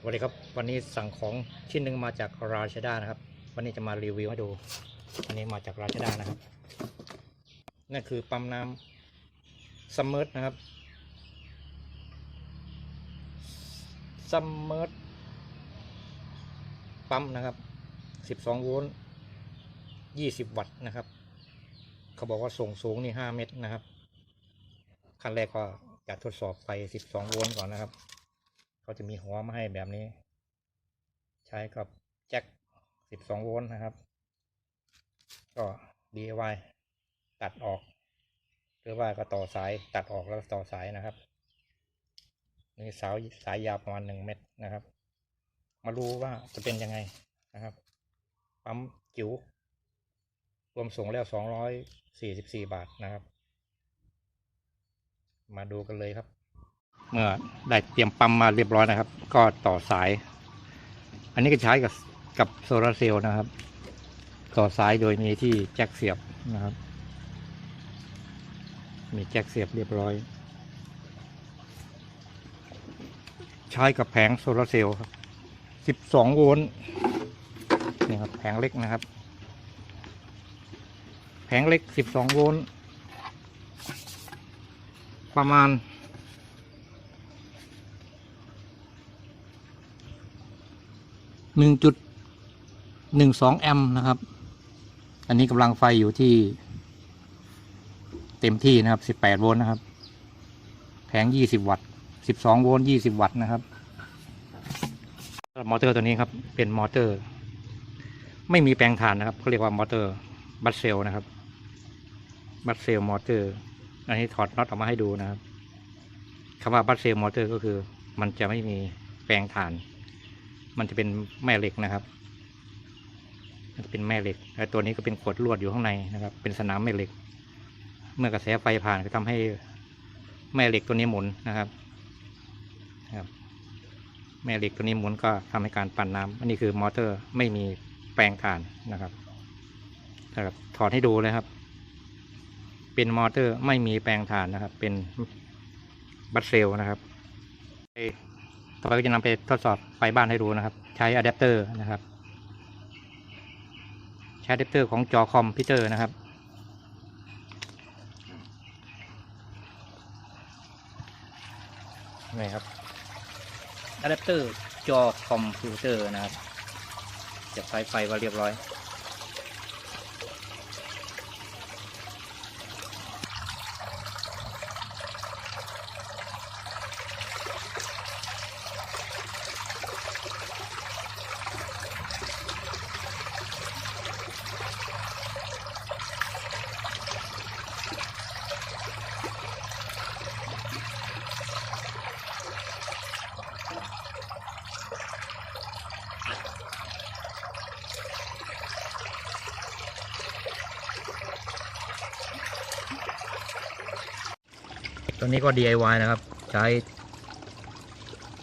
สวัสดีครับวันนี้สั่งของชิ้นหนึ่งมาจากราชดานะครับ วันนี้จะมารีวิวให้ดูอันนี้มาจากราชดานะครับนั่นคือปั๊มน้ำซัมเมอร์นะครับซัมเมอร์ปั๊มนะครับ 12 โวลต์ 20 วัตต์นะครับ เขาบอกว่าส่งสูงนี่ 5 เมตรนะครับ ขั้นแรกก็จะทดสอบไฟ 12 โวลต์ก่อนนะครับ เขาจะมีหัวมาให้แบบนี้ ใช้กับแจ็ค 12 โวลต์นะครับ ก็ DIY ตัดออก หรือว่าก็ต่อสายตัดออกแล้วต่อสายนะครับนี่สาวสายยาวประมาณ1เมตรนะครับ มาดูว่าจะเป็นยังไงนะครับปั๊มจิ๋วรวมส่งแล้ว244บาทนะครับ มาดูกันเลยครับ เมื่อได้เตรียมปั๊มมาเรียบร้อยนะครับ ก็ต่อสาย อันนี้ก็ใช้กับกับโซลาร์เซลล์นะครับ ต่อสายโดยมีที่แจ็คเสียบนะครับ มีแจ็คเสียบเรียบร้อย ใช้กับแผงโซลาร์เซลล์ครับ 12 โวลต์นี่ครับแผงเล็กนะครับ แผงเล็ก 12 โวลต์ประมาณ หนึ่งจุดหนึ่งสองแอมป์นะครับ อันนี้กำลังไฟอยู่ที่ เต็มที่นะครับสิบแปดโวลต์นะครับ แผงยี่สิบวัตต์สิบสองโวลต์ยี่สิบวัตต์นะครับมอเตอร์ตัวนี้ครับ เป็นมอเตอร์ ไม่มีแปลงถ่านนะครับเขาเรียกว่ามอเตอร์บัตเซลนะครับ บัตเซลมอเตอร์ อันนี้ถอดน็อตออกมาให้ดูนะครับคำว่าบัตเซลมอเตอร์ก็คือ มันจะไม่มีแปลงถ่าน มันจะเป็นแม่เหล็กนะครับมันเป็นแม่เหล็กแล้วตัวนี้ก็เป็นขวดลวดอยู่ข้างในนะครับ เป็นสนามแม่เหล็ก เมื่อกระแสไฟผ่านก็ทำให้แม่เหล็กตัวนี้หมุนนะครับครับ แม่เหล็กตัวนี้หมุนก็ทำให้การปั่นน้ำอันนี้คือมอเตอร์ไม่มีแปลงถ่านนะครับนะครับถอดให้ดูเลยครับ เป็นมอเตอร์ไม่มีแปลงถ่านนะครับ เป็นบัตเซลนะครับ ต่อไปก็จะนำไปทดสอบไฟบ้านให้ดูนะครับ ใช้อะแดปเตอร์นะครับ ใช้อะแดปเตอร์ของจอคอมพิวเตอร์นะครับนี่ครับอะแดปเตอร์จอคอมพิวเตอร์นะครับจะไฟไฟไว้เรียบร้อย ตัวนี้ก็ DIY นะครับ ใช้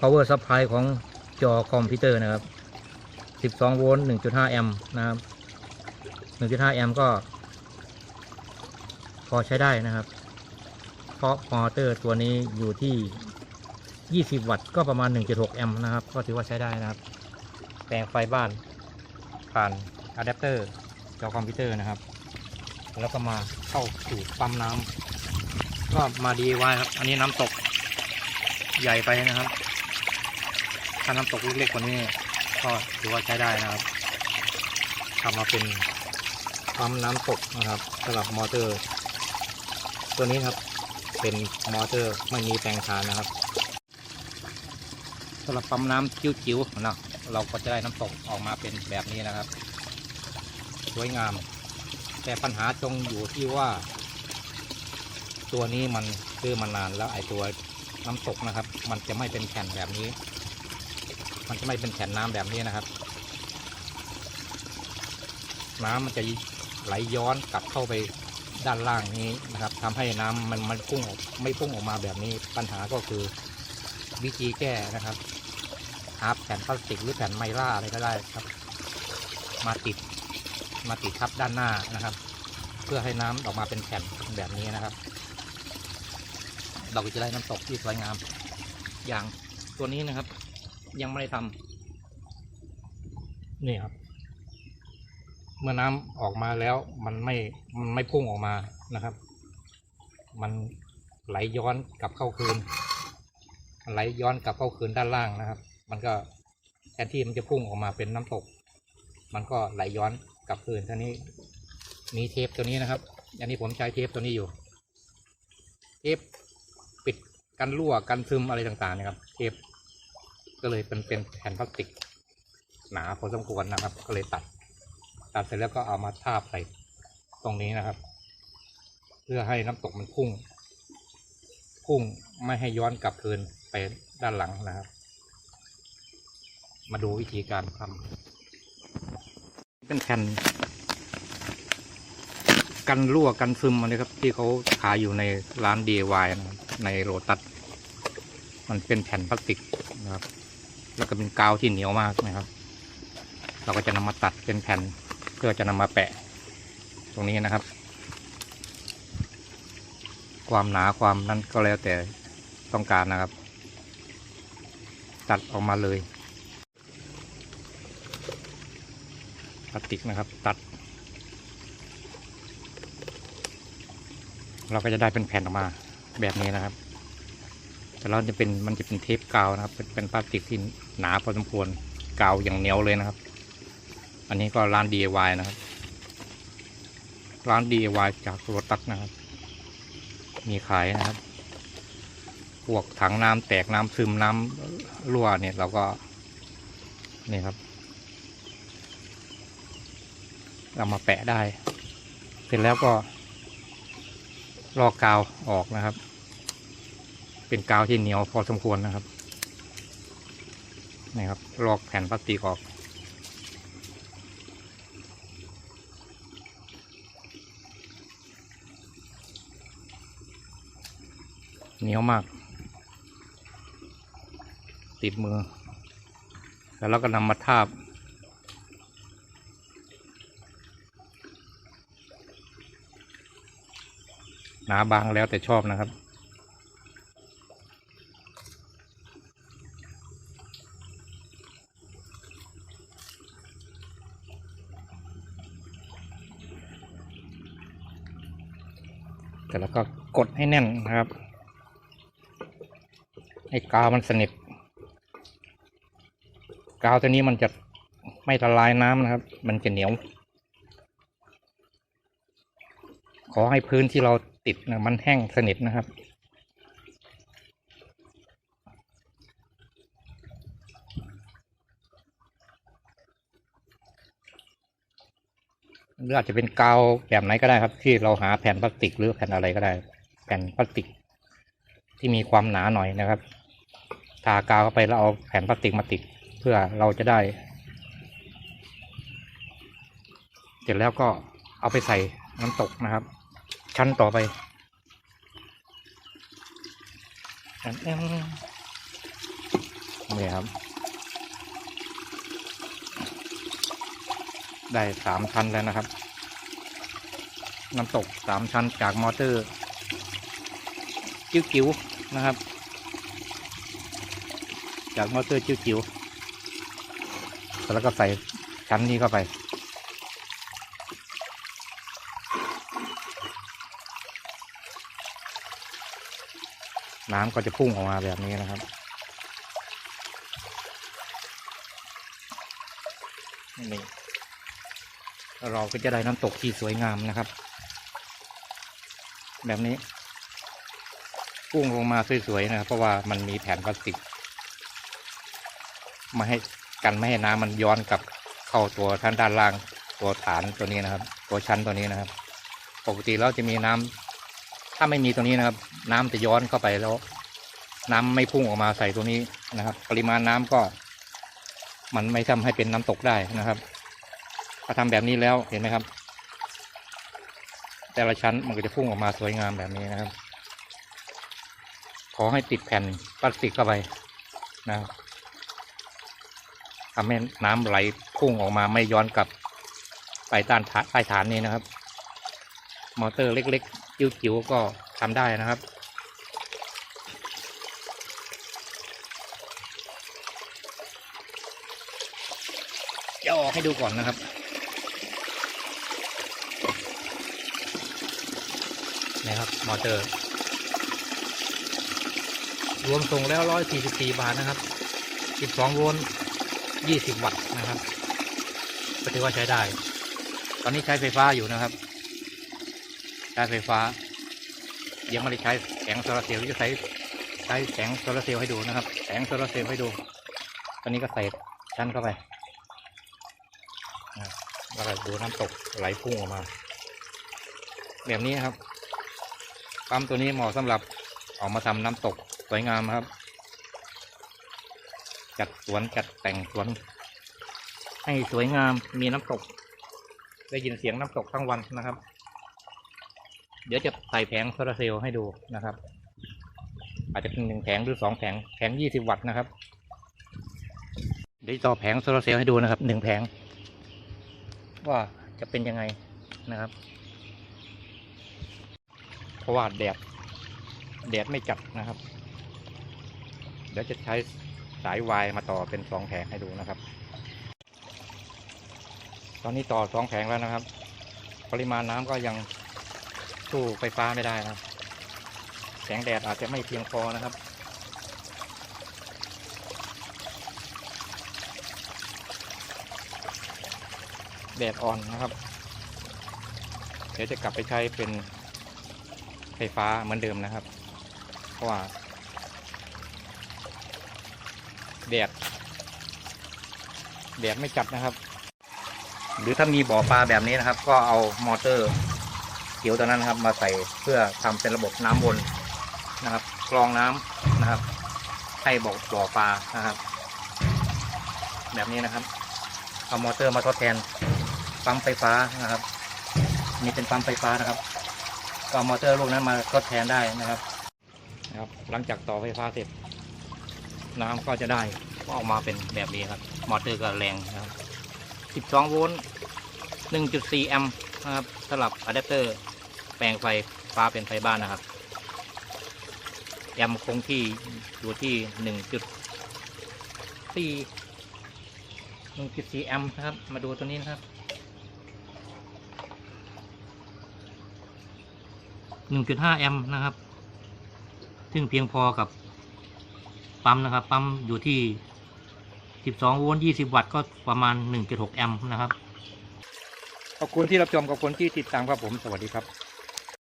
power supply ของจอคอมพิวเตอร์นะครับ 12 โวลต์ 1.5 แอมป์นะครับ 1.5 แอมป์ก็ พอใช้ได้นะครับ เพราะมอเตอร์ตัวนี้อยู่ที่ 20 วัตต์ก็ประมาณ 1.6 แอมป์นะครับ ก็ถือว่าใช้ได้นะครับ แปลงไฟบ้านผ่านอะแดปเตอร์จอคอมพิวเตอร์นะครับ แล้วก็มาเข้าสู่ปั๊มน้ำ ก็มาดีไว้ครับ อันนี้น้ำตกใหญ่ไปนะครับ ถ้าน้ำตกเล็กๆกว่านี้ก็ถือว่าใช้ได้นะครับทำมาเป็นปั๊มน้ำตกนะครับสำหรับมอเตอร์ ตัวนี้ครับเป็นมอเตอร์ไม่มีแปลงถ่านนะครับสำหรับปั๊มน้ำจิ๋วๆนะเราก็จะได้น้ำตกออกมาเป็นแบบนี้นะครับ สวยงาม แต่ปัญหาจงอยู่ที่ว่า ตัวนี้มันซื้อมานานแล้วไอตัวน้ำตกนะครับ มันจะไม่เป็นแผ่นแบบนี้ มันจะไม่เป็นแผ่นน้ำแบบนี้นะครับ น้ำมันจะไหลย้อนกลับเข้าไปด้านล่างนี้นะครับทำให้น้ำมันมันพุ่งออกไม่พุ่งออกมาแบบนี้ ปัญหาก็คือวิธีแก้นะครับหาแผ่นพลาสติกหรือแผ่นไมล่าอะไรก็ได้ครับ มาติดมาติดทับด้านหน้านะครับ เพื่อให้น้ำออกมาเป็นแผ่นแบบนี้นะครับ เราก็จะได้น้ำตกที่สวยงาม อย่างตัวนี้นะครับ ยังไม่ได้ทำนี่ครับ เมื่อน้ำออกมาแล้วมันไม่มันไม่พุ่งออกมานะครับ มันไหลย้อนกลับเข้าคืนไหลย้อนกลับเข้าคืนด้านล่างนะครับ มันก็แทนที่มันจะพุ่งออกมาเป็นน้ำตก มันก็ไหลย้อนกลับคืนท่านี้ มีเทปตัวนี้นะครับ อันนี้ผมใช้เทปตัวนี้อยู่ เทป กันรั่วกันซึมอะไรต่างๆนะครับ เทปก็เลยเป็นเป็นแผ่นพลาสติก หนาพอสมควรนะครับ ก็เลยตัด ตัดเสร็จแล้วก็เอามาทาบใส่ตรงนี้นะครับ เพื่อให้น้ำตกมันพุ่ง พุ่งไม่ให้ย้อนกลับคืนไปด้านหลังนะครับ มาดูวิธีการทำเป็นแผ่น กันรั่วกันซึมอันนี้ครับ ที่เขาขายอยู่ในร้าน DIY นะครับในโรตัสมันเป็นแผ่นพลาสติกนะครับ แล้วก็เป็นกาวที่เหนียวมากนะครับ เราก็จะนำมาตัดเป็นแผ่นเพื่อจะนำมาแปะ ตรงนี้นะครับ ความหนาความนั้นก็แล้วแต่ต้องการนะครับ ตัดออกมาเลยพลาสติกนะครับ ตัด เราก็จะได้เป็นแผ่นออกมาแบบนี้นะครับ แต่เราจะเป็นมันจะเป็นเทปกาวนะครับ เป็นพลาสติกที่หนาพอสมควรกาวอย่างเหนียวเลยนะครับ อันนี้ก็ร้าน DIY นะครับ ร้าน DIY จากโรตัสนะครับ มีขายนะครับพวกถังน้ำแตกน้ำซึมน้ำรั่วเนี่ยเราก็นี่ครับ เรามาแปะได้ เสร็จแล้วก็ ลอกกาวออกนะครับ เป็นกาวที่เหนียวพอสมควรนะครับนี่ครับลอกแผ่นพลาสติกออก เหนียวมาก ติดมือ แล้วเราก็นำมาทาบ หนาบางแล้วแต่ชอบนะครับ แต่แล้วก็กดให้แน่นนะครับ ให้กาวมันสนิท กาวตัวนี้มันจะไม่ละลายน้ำนะครับ มันจะเหนียวขอให้พื้นที่เรา ติดนะมันแห้งสนิทนะครับ หรืออาจจะเป็นกาวแบบไหนก็ได้ครับ ที่เราหาแผ่นพลาสติกหรือแผ่นอะไรก็ได้ แผ่นพลาสติก ที่มีความหนาหน่อยนะครับทากาวเข้าไปแล้วเอาแผ่นพลาสติกมาติด เพื่อเราจะได้ เสร็จแล้วก็เอาไปใส่น้ำตกนะครับ ชั้นต่อไปอันนี้นี่ครับ ได้สามชั้นแล้วนะครับ น้ำตกสามชั้นจากมอเตอร์ จิ๋วๆนะครับ จากมอเตอร์จิ๋วๆแล้วก็ใส่ชั้นนี้เข้าไป น้ำก็จะพุ่งออกมาแบบนี้นะครับนี่เราก็จะได้น้ำตกที่สวยงามนะครับ แบบนี้พุ่งลงมาสวยๆนะครับ เพราะว่ามันมีแผ่นพลาสติกมาให้กันไม่ให้น้ำมันย้อนกลับเข้าตัวท่านด้านล่างตัวฐานตัวนี้นะครับ ตัวชั้นตัวนี้นะครับ ปกติแล้วจะมีน้ำ ถ้าไม่มีตัวนี้นะครับ น้ำจะย้อนเข้าไปแล้ว น้ำไม่พุ่งออกมาใส่ตัวนี้นะครับ ปริมาณน้ำก็ มันไม่ทำให้เป็นน้ำตกได้นะครับถ้าทำแบบนี้แล้วเห็นไหมครับ แต่ละชั้นมันก็จะพุ่งออกมาสวยงามแบบนี้นะครับ ขอให้ติดแผ่นพลาสติกเข้าไปนะครับทำให้น้ำไหลพุ่งออกมาไม่ย้อนกลับไปต้านใต้ฐานนี้นะครับ มอเตอร์เล็ก ๆ จิ๋วๆก็ทำได้นะครับ จะออกให้ดูก่อนนะครับนะครับมอเตอร์ รวมส่งแล้วร้อยสี่สิบสี่บาทนะครับสิบสองโวลต์ยี่สิบวัตต์นะครับก็ถือว่าใช้ได้ ตอนนี้ใช้ไฟฟ้าอยู่นะครับ ใช้ไฟฟ้า ยังไม่ได้ใช้แสงโซลาร์เซลล์จะใช้ใช้แสงโซลาร์เซลล์ให้ดูนะครับ แสงโซลาร์เซลล์ให้ดู ตอนนี้ก็ใส่ชั้นเข้าไปนะแล้วก็ดูน้ำตกไหลพุ่งออกมา แบบนี้ครับปั๊มตัวนี้เหมาะสำหรับออกมาทำน้ำตกสวยงามครับ จัดสวนจัดแต่งสวน ให้สวยงามมีน้ำตก ได้ยินเสียงน้ำตกทั้งวันนะครับ เดี๋ยวจะใส่แผงโซลาร์เซลล์ให้ดูนะครับ อาจจะเป็นหนึ่งแผงหรือสองแผงแผงยี่สิบวัตต์นะครับ เดี๋ยวต่อแผงโซลาร์เซลล์ให้ดูนะครับหนึ่งแผง ว่าจะเป็นยังไงนะครับ เพราะว่าแดดแดดไม่จัดนะครับ เดี๋ยวจะใช้สายวายมาต่อเป็นสองแผงให้ดูนะครับ ตอนนี้ต่อสองแผงแล้วนะครับ ปริมาณน้ำก็ยัง สู้ไฟฟ้าไม่ได้นะแสงแดดอาจจะไม่เพียงพอนะครับ แดดอ่อนนะครับ เดี๋ยวจะกลับไปใช้เป็นไฟฟ้าเหมือนเดิมนะครับ เพราะว่า แดดแดดไม่จัดนะครับ หรือถ้ามีบ่อปลาแบบนี้นะครับ ก็เอามอเตอร์ เขียวตัวนั้นนะครับ มาใส่เพื่อทำเป็นระบบน้ำวนนะครับกรองน้ำนะครับ ให้บ่อบ่อปลานะครับ แบบนี้นะครับ เอามอเตอร์มาทดแทนปั๊มไฟฟ้านะครับนี่เป็นปั๊มไฟฟ้านะครับ ก็มอเตอร์ลูกนั้นมาทดแทนได้นะครับ นะครับ หลังจากต่อไฟฟ้าเสร็จ น้ำก็จะได้ก็ออกมาเป็นแบบนี้ครับ มอเตอร์ก็แรงนะครับ 12 โวลต์ 1.4 แอมป์นะครับสลับอะแดปเตอร์ แปลงไฟฟ้าเป็นไฟบ้านนะครับแอมคงที่อยู่ที่1.4 1.4แอมป์นะครับ มาดูตัวนี้นะครับ1.5แอมป์นะครับ ซึ่งเพียงพอกับปั๊มนะครับ ปั๊มอยู่ที่12โวลต์20วัตต์ก็ประมาณ1.6แอมป์นะครับ ขอบคุณที่รับชมขอบคุณที่ติดตามครับผม สวัสดีครับ